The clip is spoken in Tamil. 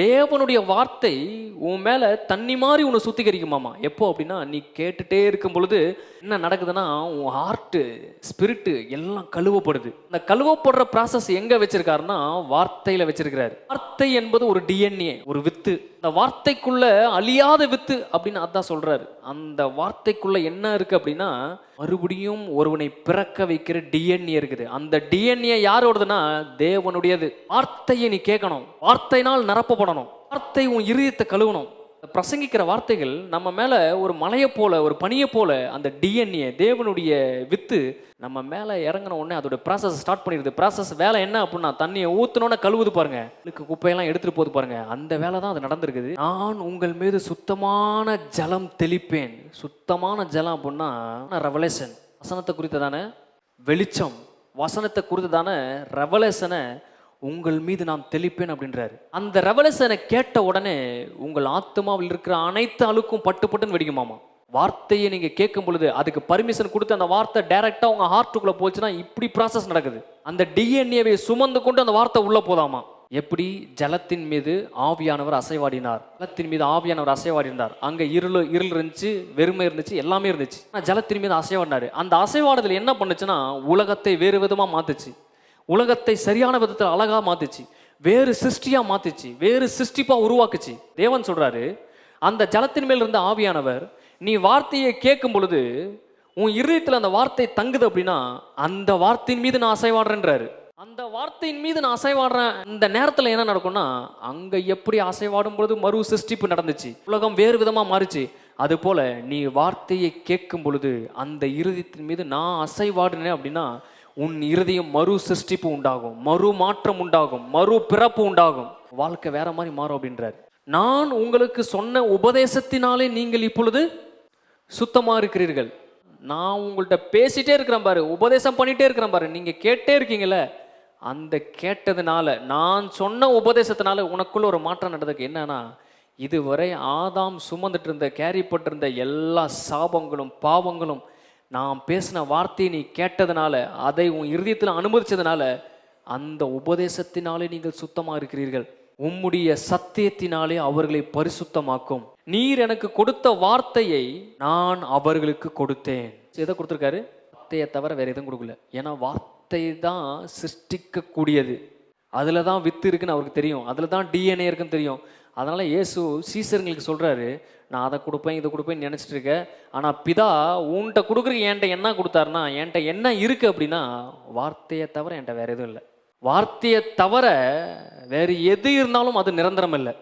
தேவனுடைய வார்த்தை உன் மேல தண்ணி மாதிரி உன்னை சுத்திகரிக்குமாமா எப்போ அப்படின்னா நீ கேட்டுட்டே இருக்கும் பொழுது என்ன நடக்குதுன்னா உன் ஹார்ட்டு ஸ்பிரிட்டு எல்லாம் கழுவப்படுது. இந்த கழுவப்படுற ப்ராசஸ் எங்க வச்சிருக்காருன்னா வார்த்தையில் வச்சிருக்கிறாரு. வார்த்தை என்பது ஒரு டிஎன்ஏ ஒரு வித்து. இந்த வார்த்தைக்குள்ள அழியாத வித்து அப்படின்னு அதான் சொல்றாரு. அந்த வார்த்தைக்குள்ள என்ன இருக்கு அப்படின்னா மறுபடியும் ஒருவனை பிறக்க வைக்கிற டிஎன்ஏ இருக்குது. அந்த டிஎன்ஏ யாரோடதுன்னா தேவனுடையது. வார்த்தையை நீ கேட்கணும். வார்த்தையினால் நிரப்பப்படணும். வார்த்தை உன் இருதயத்தை கழுவணும். பிரசங்கிக்கிற வார்த்தைகள் நம்ம மேலே ஒரு மலையை போல ஒரு பனியை போல அந்த டிஎன்ஏ தேவனுடைய வித்து நம்ம மேலே இறங்கின உடனே அதோட ப்ராசஸ் ஸ்டார்ட் பண்ணிடுது. ப்ராசஸ் வேலை என்ன அப்படின்னா தண்ணியை ஊற்றினோன்னே கழுவுது பாருங்க. இதுக்கு குப்பையெல்லாம் எடுத்துகிட்டு போகுது பாருங்க. அந்த வேலை தான் அது நடந்திருக்குது. நான் உங்கள் மீது சுத்தமான ஜலம் தெளிப்பேன். சுத்தமான ஜலம் அப்படின்னா ரெவலேஷன் வசனத்தை குறித்ததான வெளிச்சம். வசனத்தை குறித்ததான ரெவலேஷனை உங்கள் மீது நான் தெளிப்பேன் அப்படின்றாரு. அந்த ரெவலேஷனை கேட்ட உடனே உங்கள் ஆத்மாவில் இருக்கிற அனைத்து அழுக்கும் பட்டு பட்டுன்னு வெடிக்குமாமா வார்த்தையை நீங்கள் கேட்கும் பொழுது அதுக்கு பர்மிஷன் கொடுத்து அந்த வார்த்தை டைரெக்டாக உங்கள் ஹார்ட்டுக்குள்ளே போச்சுன்னா இப்படி ப்ராசஸ் நடக்குது. அந்த டிஎன்ஏவை சுமந்து கொண்டு அந்த வார்த்தை உள்ளே போதாமா? எப்படி? ஜலத்தின் மீது ஆவியானவர் அசைவாடினார். ஜலத்தின் மீது ஆவியானவர் அசைவாடினார். அங்கே இருள் இருள் இருந்துச்சு வெறுமை இருந்துச்சு எல்லாமே இருந்துச்சு. ஆனால் ஜலத்தின் மீது அசைவாடினாரு. அந்த அசைவாடுதல் என்ன பண்ணுச்சுன்னா உலகத்தை வேறு விதமாக மாத்துச்சு. உலகத்தை சரியான விதத்தில் அழகாக மாற்றிச்சு வேறு சிருஷ்டியாக மாற்றிச்சு வேறு சிருஷ்டிப்பாக உருவாக்குச்சு. தேவன் சொல்கிறாரு அந்த ஜலத்தின் மேல் இருந்த ஆவியானவர் நீ வார்த்தையை கேட்கும் பொழுது உன் இருதயத்தில் அந்த வார்த்தை தங்குது அப்படின்னா அந்த வார்த்தையின் மீது நான் அசைவாடுறேன்றாரு. அந்த வார்த்தையின் மீது நான் அசைவாடுறேன் இந்த நேரத்தில் என்ன நடக்கும்னா அங்கே எப்படி அசைவாடும் பொழுது மறு சிருஷ்டிப்பு நடந்துச்சு. உலகம் வேறு விதமாக மாறுச்சு. அது போல் நீ வார்த்தையை கேட்கும் பொழுது அந்த இருதயத்தின் மீது நான் அசைவாடுனேன் அப்படின்னா உன் இருதயம் மறு சிருஷ்டிப்பு உண்டாகும் மறு மாற்றம் உண்டாகும் மறு பிறப்பு உண்டாகும். வாழ்க்கை வேற மாதிரி மாறும் அப்படின்றார். நான் உங்களுக்கு சொன்ன உபதேசத்தினாலே நீங்கள் இப்பொழுது சுத்தமாக இருக்கிறீர்கள். நான் உங்கள்கிட்ட பேசிட்டே இருக்கிறேன் பாரு உபதேசம் பண்ணிட்டே இருக்கிறேன் பாரு. நீங்கள் கேட்டே இருக்கீங்கல்ல அந்த கேட்டதுனால நான் சொன்ன உபதேசத்தினால உனக்குள்ள ஒரு மாற்றம் நடந்ததுக்கு என்னன்னா இதுவரை ஆதாம் சுமந்துட்டு இருந்த கேரி பட்டிருந்த எல்லா சாபங்களும் பாவங்களும் நான் பேசின வார்த்தையை நீ கேட்டதுனால அதை உன் இருதயத்தில் அனுமதிச்சதுனால அந்த உபதேசத்தினாலே நீங்கள் சுத்தமாக இருக்கிறீர்கள். உம்முடைய சத்தியத்தினாலே அவர்களை பரிசுத்தமாக்கும். நீர் எனக்கு கொடுத்த வார்த்தையை நான் அவர்களுக்கு கொடுத்தேன். எதை கொடுத்துருக்காரு? வார்த்தையை தவிர வேற எதுவும் கொடுக்கல. ஏன்னா வார்த்தை தான் சிருஷ்டிக்கக்கூடியது. அதில் தான் வித்து இருக்குன்னு அவருக்கு தெரியும். அதில் தான் டிஎன்ஏ இருக்குன்னு தெரியும். அதனால் இயேசு சீசருங்களுக்கு சொல்கிறாரு நான் அதை கொடுப்பேன் இதை கொடுப்பேன்னு நினச்சிட்டு இருக்கேன் ஆனால் பிதா உன்கிட்ட கொடுக்குறக்கு என்கிட்ட என்ன கொடுத்தாருன்னா என்கிட்ட என்ன இருக்குது அப்படின்னா வார்த்தையை தவிர என்கிட்ட வேறு எதுவும் இல்லை. வார்த்தையை தவிர வேறு எது இருந்தாலும் அது நிரந்தரம் இல்லை.